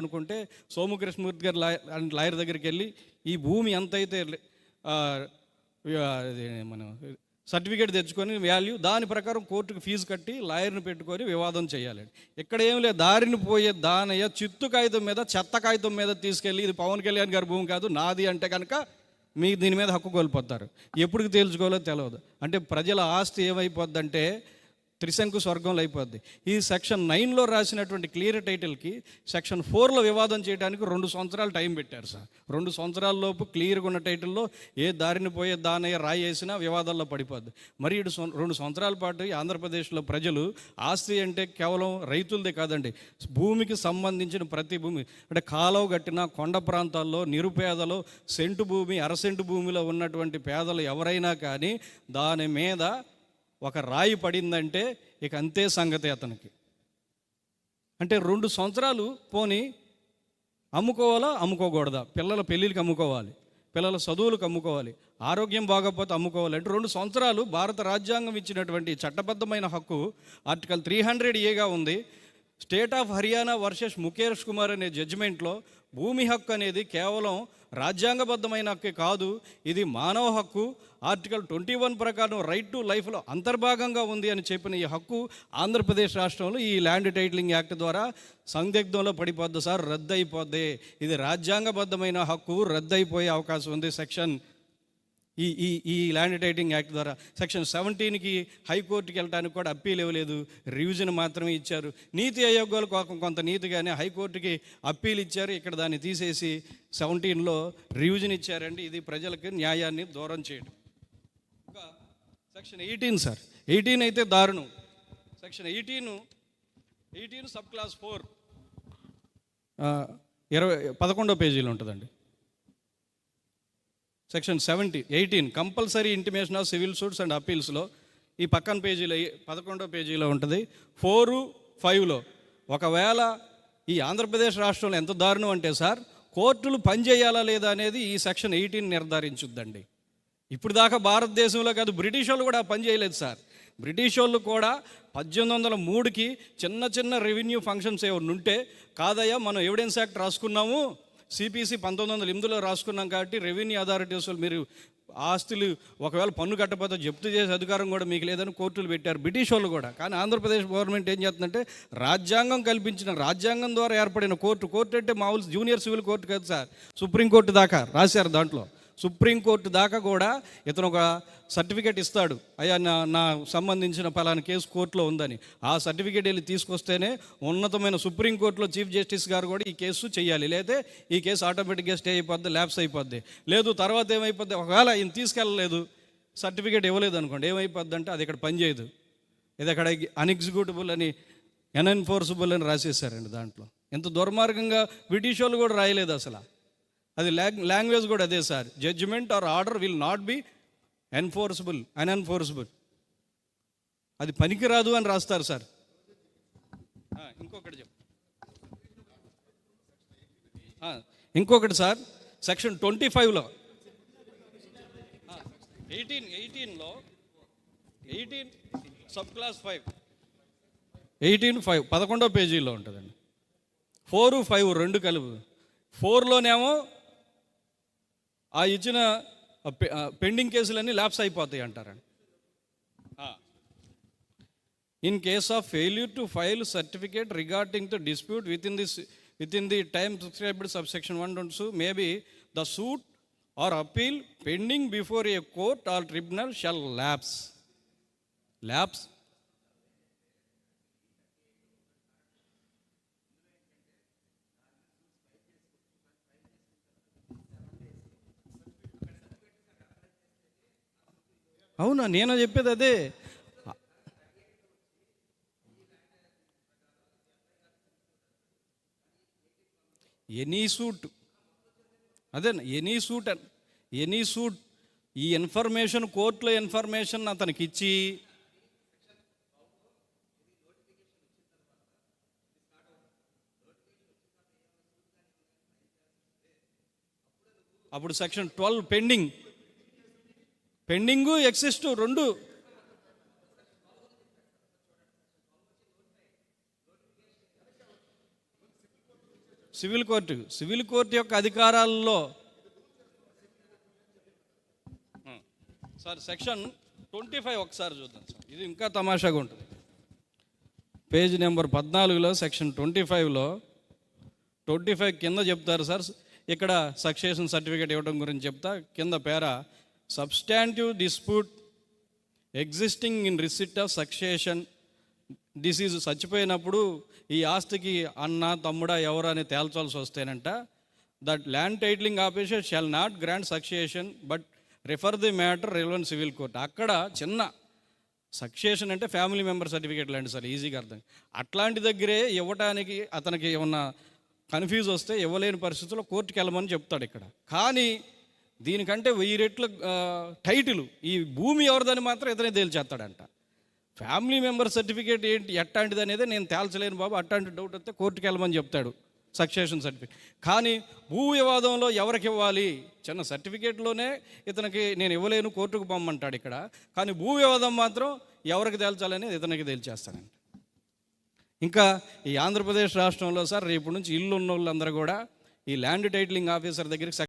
అనుకుంటే సోమకృష్ణమూర్తి గారు lawyer lawyer దగ్గరికి వెళ్ళి ఈ భూమి ఎంత అయితే మనం సర్టిఫికేట్ తెచ్చుకొని వాల్యూ దాని ప్రకారం కోర్టుకు ఫీజు కట్టి లాయర్ని పెట్టుకొని వివాదం చేయాలి. ఇక్కడ ఏం లేదు. దారిని పోయే దానయ్య చిత్తు కాగితం మీద చెత్త కాగితం మీద తీసుకెళ్ళి ఇది పవన్ కళ్యాణ్ గారి భూమి కాదు నాది అంటే కనుక మీ దీని మీద హక్కు కోల్పోతారు. ఎప్పుడు తేల్చుకోవాలో తెలియదు అంటే ప్రజల ఆస్తి ఏమైపోద్దంటే త్రిశంకు స్వర్గంలో అయిపోద్ది. ఈ సెక్షన్ నైన్లో రాసినటువంటి క్లియర్ టైటిల్కి సెక్షన్ ఫోర్లో వివాదం చేయడానికి రెండు సంవత్సరాలు టైం పెట్టారు సార్. రెండు సంవత్సరాల లోపు క్లియర్గా ఉన్న టైటిల్లో ఏ దారిని పోయే దానయ్య రాయి వేసినా వివాదాల్లో పడిపోద్ది. మరి ఇటు రెండు సంవత్సరాల పాటు ఈ ఆంధ్రప్రదేశ్లో ప్రజలు ఆస్తి అంటే కేవలం రైతులదే కాదండి. భూమికి సంబంధించిన ప్రతి భూమి అంటే కాలువ కట్టిన కొండ ప్రాంతాల్లో నిరుపేదలు సెంటు భూమి అరసెంటు భూమిలో ఉన్నటువంటి పేదలు ఎవరైనా కానీ దాని మీద ఒక రాయి పడిందంటే ఇక అంతే సంగతి అతనికి. అంటే రెండు సంవత్సరాలు పోని అమ్ముకోవాలా అమ్ముకోకూడదా? పిల్లల పెళ్ళిళ్ళకి అమ్ముకోవాలి పిల్లల చదువులకు అమ్ముకోవాలి ఆరోగ్యం బాగోకపోతే అమ్ముకోవాలి అంటే రెండు సంవత్సరాలు భారత రాజ్యాంగం ఇచ్చినటువంటి చట్టబద్ధమైన హక్కు ఆర్టికల్ త్రీ హండ్రెడ్ ఏగా ఉంది. State of Haryana versus Mukesh Kumar అనే జడ్జిమెంట్లో భూమి హక్కు అనేది కేవలం రాజ్యాంగబద్ధమైన హక్కే కాదు ఇది మానవ హక్కు. ఆర్టికల్ ట్వంటీ వన్ ప్రకారం రైట్ టు లైఫ్లో అంతర్భాగంగా ఉంది అని చెప్పిన ఈ హక్కు ఆంధ్రప్రదేశ్ రాష్ట్రంలో ఈ ల్యాండ్ టైటిలింగ్ యాక్ట్ ద్వారా సందిగ్ధంలో పడిపోద్ది సార్ రద్దు అయిపోద్ది ఇది రాజ్యాంగబద్ధమైన హక్కు రద్దు అయిపోయే అవకాశం ఉంది. సెక్షన్ ఈ ఈ ఈ ల్యాండ్ టైటింగ్ యాక్ట్ ద్వారా సెక్షన్ సెవెంటీన్కి హైకోర్టుకి వెళ్ళడానికి కూడా అప్పీల్ ఇవ్వలేదు. రివిజన్ మాత్రమే ఇచ్చారు. నీతి ఆయోగాలు కొంత నీతిగానే హైకోర్టుకి అప్పీల్ ఇచ్చారు. ఇక్కడ దాన్ని తీసేసి సెవెంటీన్లో రివిజన్ ఇచ్చారండి. ఇది ప్రజలకు న్యాయాన్ని దూరం చేయడం ఇంకా సెక్షన్ ఎయిటీన్ సార్ ఎయిటీన్ అయితే దారుణం. Section eighteen eighteen sub class four ఇరవై పదకొండో పేజీలో ఉంటుందండి. Section seventy eighteen compulsory intimation of civil suits and అప్పీల్స్లో ఈ పక్కన పేజీలో పదకొండో పేజీలో ఉంటుంది. ఫోరు ఫైవ్లో ఒకవేళ ఈ ఆంధ్రప్రదేశ్ రాష్ట్రంలో ఎంత దారుణం అంటే సార్ కోర్టులు పనిచేయాలా లేదా అనేది ఈ సెక్షన్ ఎయిటీన్ నిర్ధారించుద్దండి. ఇప్పుడు దాకా భారతదేశంలో కాదు బ్రిటిష్ వాళ్ళు కూడా పని చేయలేదు సార్. బ్రిటిష్ వాళ్ళు కూడా పద్దెనిమిది వందల మూడుకి చిన్న చిన్న రెవెన్యూ ఫంక్షన్స్ ఏమైనా ఉంటే కాదయ్యా మనం ఎవిడెన్స్ యాక్ట్ రాసుకున్నాము సిపిసి పంతొమ్మిది వందల ఎనిమిదిలో రాసుకున్నాం కాబట్టి రెవెన్యూ అథారిటీస్ వాళ్ళు మీరు ఆస్తులు ఒకవేళ పన్ను కట్టకపోతే జప్తు చేసే అధికారం కూడా మీకు లేదని కోర్టులు పెట్టారు. బ్రిటిష్ వాళ్ళు కూడా. కానీ ఆంధ్రప్రదేశ్ గవర్నమెంట్ ఏం చేస్తుందంటే రాజ్యాంగం కల్పించిన రాజ్యాంగం ద్వారా ఏర్పడిన కోర్టు. కోర్టు అంటే మామూలు జూనియర్ సివిల్ కోర్టు కాదు సార్. సుప్రీంకోర్టు దాకా రాశారు దాంట్లో. సుప్రీంకోర్టు దాకా కూడా ఇతను ఒక సర్టిఫికేట్ ఇస్తాడు. అయ్యా నా నా సంబంధించిన పలానా కేసు కోర్టులో ఉందని. ఆ సర్టిఫికేట్ వెళ్ళి తీసుకొస్తేనే ఉన్నతమైన సుప్రీంకోర్టులో చీఫ్ జస్టిస్ గారు కూడా ఈ కేసు చేయాలి లేదా ఈ కేసు ఆటోమేటిక్గా స్టే అయిపోద్ది ల్యాప్స్ అయిపోద్ది. లేదు తర్వాత ఏమైపోద్ది? ఒకవేళ ఈయన తీసుకెళ్ళలేదు సర్టిఫికేట్ ఇవ్వలేదు అనుకోండి ఏమైపోద్ది అంటే అది ఇక్కడ పనిచేయదు ఇది అక్కడ అన్ఎగ్జిక్యూటబుల్ అని అన్ఎన్ఫోర్సబుల్ అని రాసేసారండి దాంట్లో. ఎంత దుర్మార్గంగా బ్రిటిష్ వాళ్ళు కూడా రాయలేదు అసలు. అది లాంగ్వేజ్ కూడా అదే sir. Judgment or order will not be enforceable unenforceable అది పనికిరాదు అని రాస్తారు సార్. ఇంకొకటి చెప్పు. ఇంకొకటి సార్. సెక్షన్ ట్వంటీ ఫైవ్లో ఎయిటీన్ ఎయిటీన్లో eighteen sub class five eighteen five పదకొండో పేజీలో ఉంటుందండి. ఫోరు ఫైవ్ రెండు కలుపు. ఫోర్లోనేమో ఆ ఇచ్చిన పెండింగ్ కేసులన్నీ ల్యాప్స్ అయిపోతాయి అంటారండి in case of failure to file certificate regarding to dispute with in this with in the time prescribed sub section one twenty two maybe the suit or appeal pending before a court or tribunal shall lapse lapse అవునా నేను చెప్పేది అదే. Any suit. అదే any suit any suit. ఈ information కోర్టులో information అతనికి ఇచ్చి అప్పుడు section twelve pending. Pending exist రెండు. సివిల్ కోర్టు సివిల్ కోర్టు యొక్క అధికారాల్లో. సార్ సెక్షన్ ట్వంటీ ఫైవ్ ఒకసారి చూద్దాం సార్. ఇది ఇంకా తమాషాగా ఉంటుంది. పేజ్ నెంబర్ పద్నాలుగులో సెక్షన్ ట్వంటీ ఫైవ్లో ట్వంటీ ఫైవ్ కింద చెప్తారు సార్. ఇక్కడ సక్సేషన్ సర్టిఫికేట్ ఇవ్వడం గురించి చెప్తా. కింద పేర substantive dispute existing in receipt of succession deceased చచ్చిపోయినప్పుడు ఈ ఆస్తికి అన్న తమ్ముడా ఎవరు అని తేల్చాల్సి వస్తేనంట that land titling officer shall not grant succession but refer the matter relevant civil court అక్కడ చిన్న సక్సేషన్ అంటే ఫ్యామిలీ మెంబర్ సర్టిఫికేట్ లాంటి సార్ ఈజీగా అర్థం. అట్లాంటి దగ్గరే ఇవ్వటానికి అతనికి ఏమన్నా కన్ఫ్యూజ్ వస్తే ఇవ్వలేని పరిస్థితుల్లో కోర్టుకి వెళ్ళమని చెప్తాడు ఇక్కడ. కానీ దీనికంటే వెయ్యి రెట్ల టైటిలు టైటిల్. ఈ భూమి ఎవరిదని మాత్రం ఇతనే తేల్చేస్తాడంట. ఫ్యామిలీ మెంబర్ సర్టిఫికేట్ ఏంటి ఎట్టాంటిది అనేది నేను తేల్చలేను బాబు. అట్లాంటి డౌట్ వస్తే కోర్టుకి వెళ్ళమని చెప్తాడు సక్సేషన్ సర్టిఫికేట్. కానీ భూ వివాదంలో ఎవరికి ఇవ్వాలి? చిన్న సర్టిఫికేట్లోనే ఇతనికి నేను ఇవ్వలేను కోర్టుకు పంపమంటాడు ఇక్కడ. కానీ భూ వివాదం మాత్రం ఎవరికి తేల్చాలని ఇతనికి తేల్చేస్తానండి ఇంకా ఈ ఆంధ్రప్రదేశ్ రాష్ట్రంలో సార్ రేపు నుంచి ఇల్లు ఉన్న వాళ్ళందరూ కూడా ఈ ల్యాండ్ టైటిలింగ్ ఆఫీసర్ దగ్గరికి